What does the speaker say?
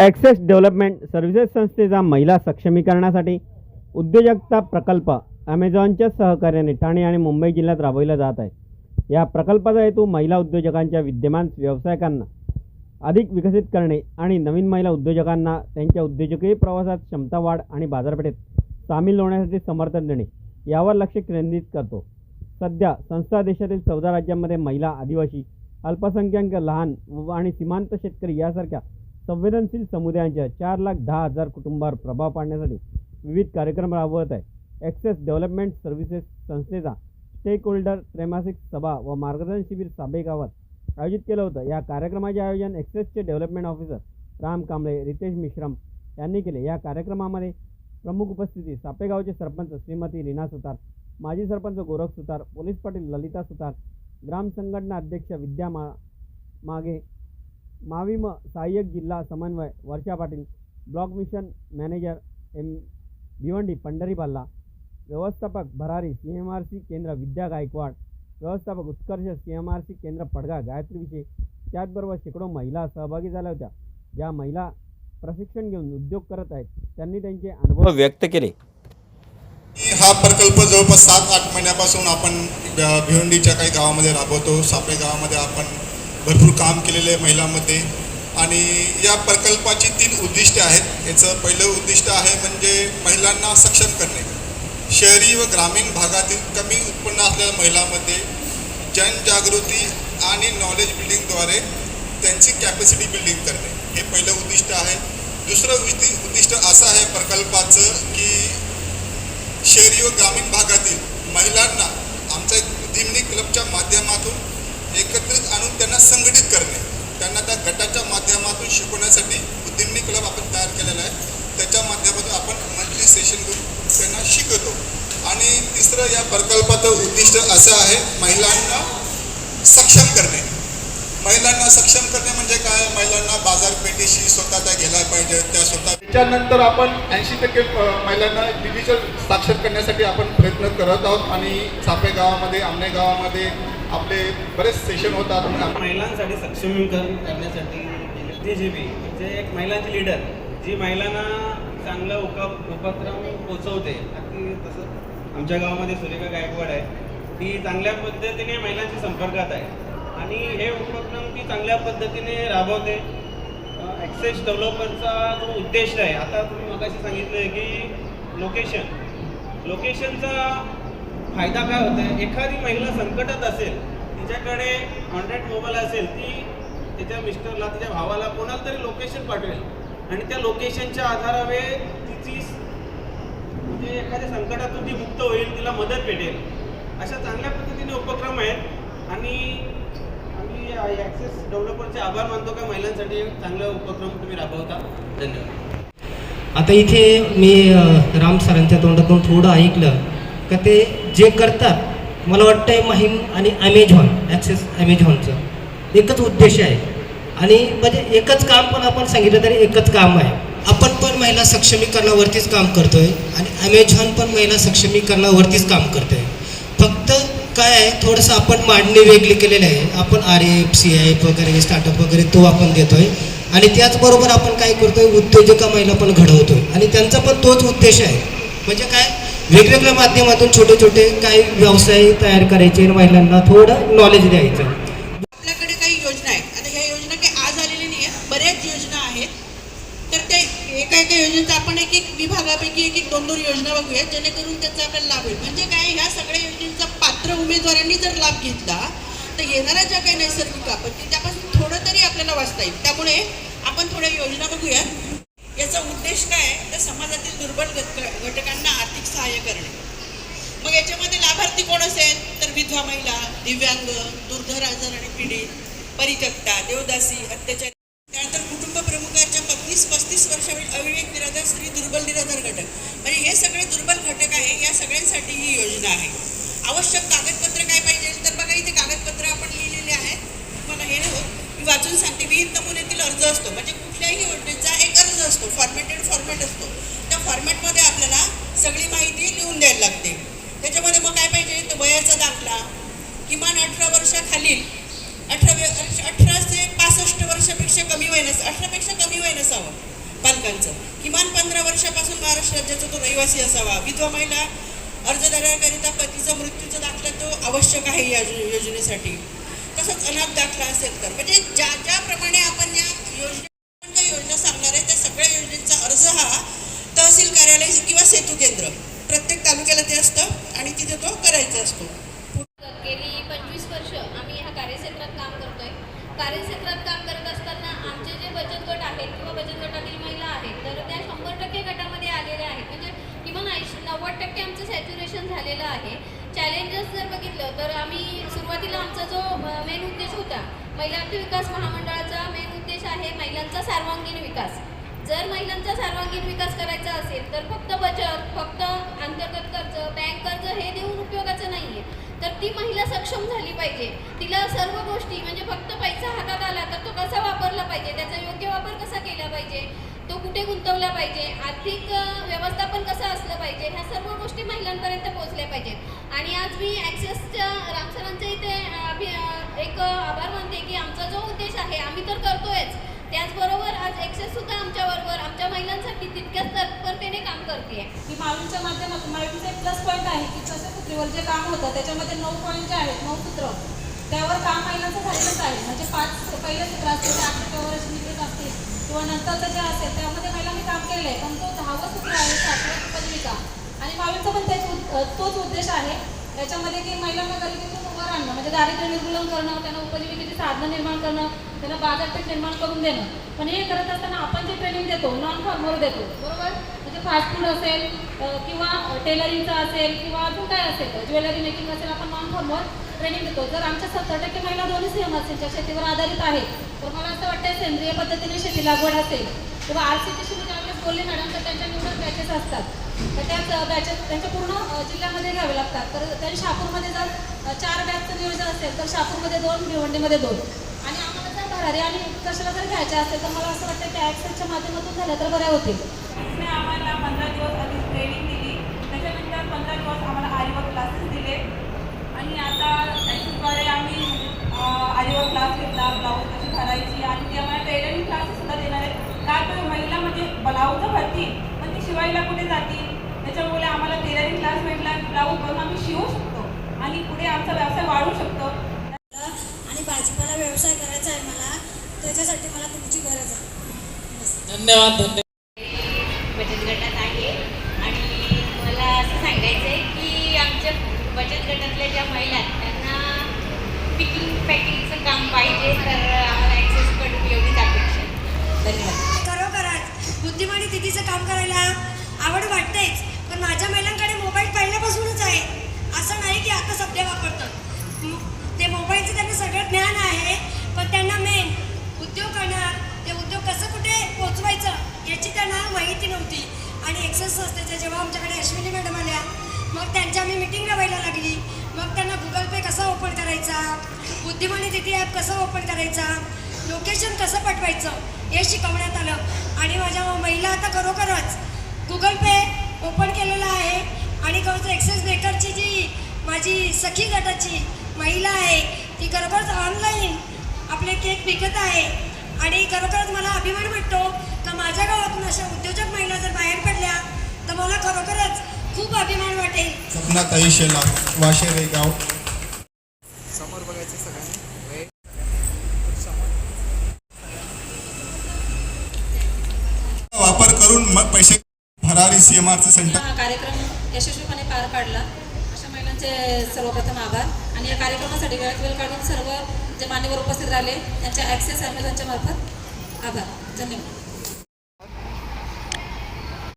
Access development services संस्थेचा महिला सक्षमीकरणासाठी उद्योजकता प्रकल्प ॲमेझॉनच्या सहकार्याने ठाणे आणि मुंबई जिल्ह्यात राबविला जात आहे. या प्रकल्पाचा हेतू महिला उद्योजकांच्या विद्यमान व्यावसायिकांना अधिक विकसित करणे आणि नवीन महिला उद्योजकांना त्यांच्या उद्योजकीय प्रवासात क्षमता वाढ आणि बाजारपेठेत सामील होण्यासाठी समर्थन देणे यावर लक्ष केंद्रित करतो. सध्या संस्था देशातील चौदा राज्यांमध्ये महिला आदिवासी अल्पसंख्याक लहान व- आणि सीमांत शेतकरी यासारख्या संवेदनशील समुदायांच्या चार लाख दहा हजार कुटुंबावर प्रभाव पाडण्यासाठी विविध कार्यक्रम राबवत आहे ॲक्सेस डेव्हलपमेंट सर्व्हिसेस संस्थेचा स्टेक होल्डर त्रैमासिक सभा व मार्गदर्शन शिबिर साबे गावात आयोजित केलं होतं. या कार्यक्रमाचे आयोजन ॲक्सेसचे डेव्हलपमेंट ऑफिसर राम कांबळे रितेश मिश्रम यांनी केले. या कार्यक्रमामध्ये प्रमुख उपस्थिती सापेगावचे सरपंच श्रीमती रीना सुतार माजी सरपंच गोरख सुतार पोलीस पाटील ललिता सुतार ग्राम संघटना अध्यक्ष विद्या मा मागे माविम सहाय्यक जिल्हा समन्वय Varsha Patil block mission manager M Bhiwandi Pandhari Balla व्यवस्थापक भरारी सी एम आर सी केंद्र विद्या गायकवाड व्यवस्थापक Utkarsh C M R C केंद्र पडगा गायत्री विषय त्याचबरोबर शेकडो महिला सहभागी झाल्या होत्या. ज्या महिला प्रशिक्षण घेऊन उद्योग करत आहेत त्यांनी त्यांचे अनुभव व्यक्त केले. हा प्रकल्प जवळपास सात आठ महिन्यापासून आपण भिवंडीच्या काही गावामध्ये राबवतो. सापे गावामध्ये आपण भरपूर काम केलेले आहे महिलांमध्ये. आणि या प्रकल्पाची तीन उद्दिष्टे आहेत. याचं पहिलं उद्दिष्ट आहे म्हणजे महिलांना सक्षम करणे. शहरी व ग्रामीण भागातील कमी उत्पन्न असलेल्या महिलांमध्ये जनजागृती आणि नॉलेज बिल्डिंगद्वारे त्यांची कॅपॅसिटी बिल्डिंग करणे. हे पहिलं उद्दिष्ट आहे. दुसरं उद्दि उद्दिष्ट असं आहे प्रकल्पाचं की शहरी व ग्रामीण भागात महिलांना आमच्या एक उद्यमिनी क्लबच्या माध्यमातून एकत्रित आणून त्यांना संघटित करणे. त्यांना त्या गटाच्या माध्यमातून शिकवण्यासाठी उद्यमिनी क्लब आपण तयार केलेला आहे. त्याच्या माध्यमातून आपण मंथली सेशन घेऊन त्यांना शिकवतो. आणि तिसरं या प्रकल्पाचं उद्दिष्ट असं आहे महिलांना सक्षम करणे. महिलांना सक्षम करणे म्हणजे काय? महिलांना बाजारपेठेशी स्वतः त्या गेल्या पाहिजे. त्या स्वतः त्याच्यानंतर आपण ऐंशी टक्के महिलांना डिजिटल साक्षर करण्यासाठी आपण प्रयत्न करत आहोत. आणि सापे गावामध्ये आमने गावामध्ये आपले बरेच सेशन होतात. महिलांसाठी सक्षमीकरण करण्यासाठी टी जी बी म्हणजे एक महिलांची लीडर जी महिलांना चांगलं उपा उपक्रम पोचवते. अगदी तसं आमच्या गावामध्ये सुरेखा गायकवाड आहे. ती चांगल्या पद्धतीने महिलांच्या संपर्कात आहे. आणि हे उपक्रम ती चांगल्या पद्धतीने राबवते. ॲक्सेस डेव्हलपरचा जो उद्देश आहे आता तुम्ही मगाशी सांगितलं आहे की लोकेशन लोकेशनचा फायदा काय होत आहे एखादी महिला संकटात असेल तिच्याकडे ऑनलाईन मोबाईल असेल ती तिच्या मिस्टरला तिच्या भावाला कोणाला तरी लोकेशन पाठवेल. आणि त्या लोकेशनच्या आधारावे तिची म्हणजे एखाद्या संकटातून ती मुक्त होईल तिला मदत भेटेल. अशा चांगल्या पद्धतीने उपक्रम आहेत. आणि आम्ही ॲक्सेस डेव्हलपरचे आभार मानतो का महिलांसाठी? चांगला उपक्रम तुम्ही राबवता. धन्यवाद. आता इथे मी राम सरांच्या तोंडातून थोडं ऐकलं. का ते जे करतात मला वाटतं आहे माहीम आणि ॲमेझॉन ॲक्सेस ॲमेझॉनचं एकच उद्देश आहे. आणि म्हणजे एकच काम पण आपण सांगितलं तरी एकच काम आहे. आपण पण महिला सक्षमीकरणावरतीच काम करतोय आणि ॲमेझॉन पण महिला सक्षमीकरणावरतीच काम करतोय. फक्त काय आहे थोडंसं आपण मांडणी वेगळी केलेली आहे. आपण आर एफ सी एफ वगैरे स्टार्टअप वगैरे तो आपण देतोय आणि त्याचबरोबर आपण काय करतोय उद्योजका महिला पण घडवतोय. आणि त्यांचा पण तोच उद्देश आहे. म्हणजे काय? वेगवेगळ्या माध्यमातून छोटे छोटे काही व्यवसाय तयार करायचे महिलांना थोडं नॉलेज द्यायचं. आपल्याकडे काही योजना आहेत. आता ह्या योजना काही आज आलेल्या नाही आहेत बऱ्याच योजना आहेत. तर ते एका एका योजनेचा आपण एक एक विभागापैकी एक एक दोन दोन योजना बघूया. जेणेकरून त्याचा आपल्याला लाभ होईल. म्हणजे काय ह्या सगळ्या योजनेचा पात्र उमेदवारांनी जर लाभ घेतला तर येणाऱ्या ज्या काही नैसर्गिक आपत्ती त्यापासून थोडं तरी आपल्याला वाचता येईल त्यामुळे आपण थोड्या योजना बघूया याचा उद्देश काय आहे तर समाजातील दुर्बल घटक घटकांना आर्थिक सहाय्य करणे मग याच्यामध्ये लाभार्थी कोण असेल तर विधवा महिला दिव्यांग दुर्धर आजार आणि पीडित परित्यक्ता देवदासी अत्याचार त्यानंतर कुटुंब प्रमुखाच्या पस्तीस पस्तीस वर्षावरील अविवेक निराधार स्त्री दुर्बल निराधार घटक. म्हणजे हे सगळे दुर्बल घटक आहे या सगळ्यांसाठी ही योजना आहे. आवश्यक कागदपत्र काय पाहिजे? तर बघा इथे कागदपत्र आपण लिहिलेले आहेत. मला हे नाही मी वाचून सांगते. विहित नमुन्यातील अर्ज असतो. म्हणजे कुठल्याही योजनेचा एक अर्ज असतो. फॉर्मॅटेड फॉर्मॅट असतो. त्या फॉर्मॅटमध्ये आपल्याला सगळी माहिती लिहून द्यायला लागते. त्याच्यामध्ये मग काय पाहिजे? तर वयाचा दाखला किमान अठरा वर्षाखालील अठरा अठरा ते पासष्ट वर्षापेक्षा कमी वय नस अठरापेक्षा कमी वय नसावं पालकांचं. किमान पंधरा वर्षापासून महाराष्ट्र राज्याचा तो रहिवासी असावा. विधवा महिला अर्जदाराकरिता पतीचा मृत्यूचा दाखला तो आवश्यक आहे या योजनेसाठी. तसंच अनाथ दाखला असेल तर. म्हणजे ज्या ज्याप्रमाणे आपण या योजने योजना सांगणार आहे त्या सगळ्या योजनेचा अर्ज हा तहसील कार्यालय किंवा सेतू केंद्र. प्रत्येक तालुक्याला ते असतं आणि तिथे तो करायचा असतो गेली पंचवीस वर्ष आम्ही ह्या कार्यक्षेत्रात काम करतोय. कार्यक्षेत्रात काम करत असताना आमचे जे बचत गट आहेत किंवा बचत गटातील महिला आहेत तर त्या शंभर टक्के गटामध्ये आलेल्या आहेत. म्हणजे किमान ऐंशी नव्वद टक्के आमचं सॅच्युरेशन झालेलं आहे. चॅलेंजेस जर बघितलं तर आम्ही सुरुवातीला आमचा जो मेन उद्देश होता महिला विकास महामंडळाचा मेन उद्देश आहे महिलांचा सर्वांगीण विकास. जर महिलांचा सर्वांगीण विकास करायचा असेल तर फक्त बचत फक्त अंतर्गत कर्ज बँक कर्ज हे देऊन उपयोगाचं नाही आहे तर ती महिला सक्षम झाली पाहिजे. तिला सर्व गोष्टी म्हणजे फक्त पैसा हातात आला तर तो कसा वापरला पाहिजे? त्याचा योग्य वापर कसा केला पाहिजे? तो कुठे गुंतवला पाहिजे? आर्थिक व्यवस्थापन कसं असलं पाहिजे? ह्या सर्व गोष्टी महिलांपर्यंत पोहोचल्या पाहिजेत. आणि आज मी ॲक्सेसच्या रामसरांच्या इथे अभि- एक आभार मानते की आमचा जो उद्देश आहे आम्ही तर करतोयच. त्याचबरोबर आज एक्सेस सुद्धा आमच्याबरोबर आमच्या महिलांसाठी तितक्याच तत्परतेने काम करते की माळूंच्या माध्यमातून माळूंचं एक प्लस पॉईंट आहे की तसं सूत्रीवर जे काम होतं त्याच्यामध्ये नऊ पॉईंट जे आहेत नऊ सूत्र त्यावर काम महिलांचं झालेलंच आहे. म्हणजे पाच पहिलं सूत्र असतील ते आठ वर्ष निगडीत असतील किंवा नंतरचं जे असेल त्यामध्ये महिलांनी काम केलेलं आहे पण तो दहावं सूत्र आहे सातव्या पदविका. आणि माळूंचा पण त्याच तोच उद्देश आहे. त्याच्यामध्ये की महिलांना गरिबीतून उभं आणणं म्हणजे दारिद्र्य निर्मूलन करणं त्यांना उपजीविकेची साधनं निर्माण करणं त्यांना बाजारपेठ निर्माण करून देणं. पण हे करत असताना आपण जे ट्रेनिंग देतो नॉन फॉर्मर देतो बरोबर? म्हणजे फास्ट फूड असेल किंवा टेलरिंगचं असेल किंवा अजून काय असेल ज्वेलरी मेकिंग असेल आपण नॉन फॉर्मर ट्रेनिंग देतो. जर आमच्या सत्तर टक्के महिला दोन्ही फेमस असेल ज्या शेतीवर आधारित आहे तर मला असं वाटतं सेंद्रिय पद्धतीने शेती लागवड असेल किंवा आर सी टी सी ज्यावेळेस बोलले मॅडम तर त्यांच्या निवडक बॅचेस असतात. तर त्याच बॅचेस त्यांच्या पूर्ण जिल्ह्यामध्ये घ्यावे लागतात. तर त्यांनी शहापूरमध्ये जर चार बॅचचं नियोजन असेल तर शहापूरमध्ये दोन भिवंडीमध्ये दोन. भरारी आणि कशाला जर घ्यायचे असेल तर मला असं वाटतं त्या ॲक्सेसच्या माध्यमातून झाल्या तर बऱ्या होतील. आम्हाला पंधरा दिवस आधी ट्रेनिंग दिली. त्याच्यानंतर पंधरा दिवस आम्हाला आरीवर क्लासेस दिले. आणि आता त्याच्याद्वारे आम्ही आरीवर क्लास घेतला ब्लाऊज कशी भरायची आणि ते आम्हाला टेलरिंग क्लासेस सुद्धा देणार आहेत. काय तर महिला म्हणजे ब्लाऊज भरतील पण ती शिवायला कुठे जातील? त्याच्यामुळे आम्हाला टेलरिंग क्लास भेटला ब्लाऊज बनवून आम्ही शिवू शकतो. आणि पुढे आमचा व्यवसाय वाढू शकतो. आणि भाजीपाला व्यवसाय करायचा आहे मला. त्याच्यासाठी मला तुमची गरज आहे. धन्यवाद धन्यवाद. बचत गटात आहे. आणि मला असं सांगायचं आहे की आमच्या बचत गटातल्या ज्या महिला आहेत त्यांना पिकिंग पॅकिंगचं काम पाहिजे तर आम्हाला ॲक्सेसकडून एवढीच अपेक्षा आहे. धन्यवाद. खरोखरच बुद्धिमानी दिदीचं काम करायला आवड वाटतेच पण माझ्या महिलांकडे मोबाईल पहिल्यापासूनच आहे असं नाही की आता सध्या वापरतात म- ते मोबाईलचं त्यांना सगळं ज्ञान आहे पण त्यांना मेन उद्योग करणार ते उद्योग कसं कुठे पोचवायचं याची त्यांना माहिती नव्हती आणि एक्सेस संस्थेच्या जेव्हा आमच्याकडे अश्विनी मॅडम आल्या मग त्यांच्या मी मिटिंग लावायला लागली मग त्यांना गुगल पे कसा ओपन करायचा बुद्धिमानी तिथे ॲप कसं ओपन करायचा लोकेशन कसं पाठवायचं हे शिकवण्यात आलं. आणि माझ्या महिला आता खरोखरच गुगल पे ओपन केलेला आहे. आणि खरंच एक्सेस ब्रेकरची जी माझी सखी गटाची महिला आहे ती खरोखरच ऑनलाईन आपले केक विकत आहे. आणि खरोखरच मला अभिमान वाटतो का माझ्या गावातून अशा उद्योजक महिला जर बाहेर पडल्या तर मला खरोखरच खूप अभिमान वाटेल. सपनाताई शेला वाशेरे गाव. करून पैसे भरारी सी एम सेंटर हा कार्यक्रम यशस्वीपणे पार पाडला. अशा महिलांचे सर्वप्रथम आभार. आणि या कार्यक्रमासाठी वेळात वेळ काढून सर्व जे मान्यवर उपस्थित राहिले त्यांच्या ॲक्सेस ॲमेझॉनच्या मार्फत आभार. धन्यवाद.